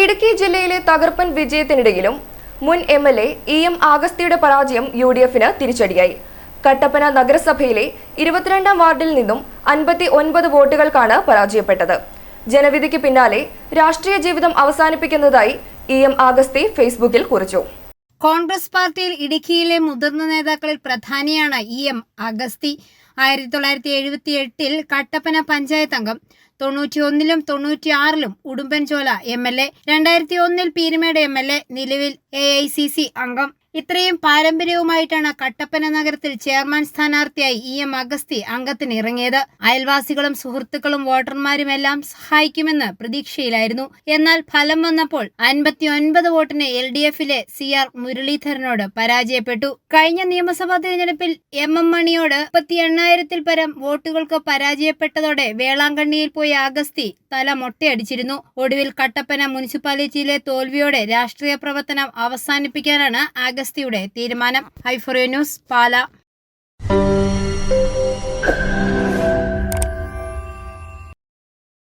ഇടുക്കി ജില്ലയിലെ തകർപ്പൻ വിജയത്തിനിടയിലും മുൻ M L A E M ആഗസ്തിയുടെ പരാജയം യു ഡി എഫിന് തിരിച്ചടിയായി. കട്ടപ്പന നഗരസഭയിലെ ഇരുപത്തിരണ്ടാം വാർഡിൽ നിന്നും അൻപത്തി ഒൻപത് വോട്ടുകൾക്കാണ് പരാജയപ്പെട്ടത്. ജനവിധിക്ക് പിന്നാലെ രാഷ്ട്രീയ ജീവിതം അവസാനിപ്പിക്കുന്നതായി ഇ എം ആഗസ്തി ഫേസ്ബുക്കിൽ കുറിച്ചു. കോൺഗ്രസ് പാർട്ടിയിൽ ഇടുക്കിയിലെ മുതിർന്ന നേതാക്കളിൽ പ്രധാനിയാണ് ഇ എം അഗസ്തി ആയിരത്തി തൊള്ളായിരത്തി എഴുപത്തി എട്ടിൽ കട്ടപ്പന പഞ്ചായത്ത് അംഗം തൊണ്ണൂറ്റി ഒന്നിലും തൊണ്ണൂറ്റി ആറിലും ഉടുമ്പൻചോല എം എൽ എ രണ്ടായിരത്തി ഒന്നിൽ പീരുമേട് എം എൽ എ നിലവിൽ എ ഐ സി സി അംഗം. ഇത്രയും പാരമ്പര്യവുമായിട്ടാണ് കട്ടപ്പന നഗരത്തിൽ ചെയർമാൻ സ്ഥാനാർത്ഥിയായി ഇ എം അഗസ്തി അംഗത്തിന് ഇറങ്ങിയത് അയൽവാസികളും സുഹൃത്തുക്കളും വോട്ടർമാരുമെല്ലാം സഹായിക്കുമെന്ന് പ്രതീക്ഷയിലായിരുന്നു. എന്നാൽ ഫലം വന്നപ്പോൾ അൻപത്തിയൊൻപത് വോട്ടിന് എൽ ഡി എഫിലെ സി ആർ മുരളീധരനോട് പരാജയപ്പെട്ടു. കഴിഞ്ഞ നിയമസഭാ തെരഞ്ഞെടുപ്പിൽ എം എം മണിയോട് മുപ്പത്തി എണ്ണായിരത്തിൽ പരം വോട്ടുകൾക്ക് പരാജയപ്പെട്ടതോടെ വേളാങ്കണ്ണിയിൽ പോയ അഗസ്തി തല മൊട്ടയടിച്ചിരുന്നു. ഒടുവിൽ കട്ടപ്പന മുനിസിപ്പാലിറ്റിയിലെ തോൽവിയോടെ രാഷ്ട്രീയ പ്രവർത്തനം അവസാനിപ്പിക്കാനാണ് അഗസ്തിയുടെ തീരുമാനം. ഐഫോറിയോ ന്യൂസ് പാല.